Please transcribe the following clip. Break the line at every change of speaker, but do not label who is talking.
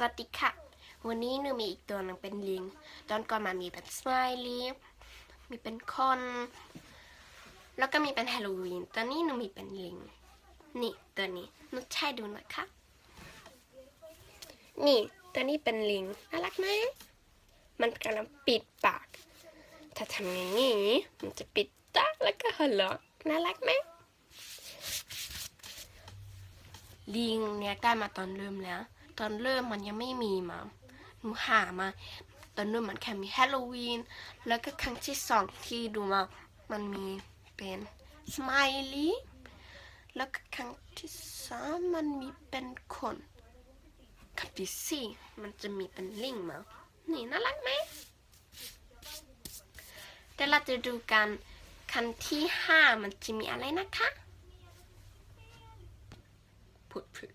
สวัสดีค่ะ วันนี้หนูมีอีกตัวหนึ่งเป็นลิง ตอนก่อนมามีเป็นสไมลี่มีเป็นคนแล้วก็มีเป็นฮาโลวีน ตอนนี้หนูมีเป็นลิง นี่ตัวนี้หนูใช้ดูนะคะ นี่ตัวนี้เป็นลิง น่ารักไหม มันกำลังปิดปาก ถ้าทำอย่างนี้ มันจะปิดตาแล้วก็หัวเราะน่ารักไหมลิงเนี่ยได้มาตอนเริ่มแล้ว ตอนเริ่มมันยังไม่มีมาหนูหามา ตอนเริ่มมันแค่มีฮาโลวีนแล้วก็ครั้งที่สองที่ดูมา มันมีเป็นสไมลี่แล้วก็ครั้งที่สามมันมีเป็นคนครั้งที่สี่มันจะมีเป็นลิงมานี่น่ารักไหมแต่เราจะดูกันคันที่ห้ามันจะมีอะไรนะคะพูดผิด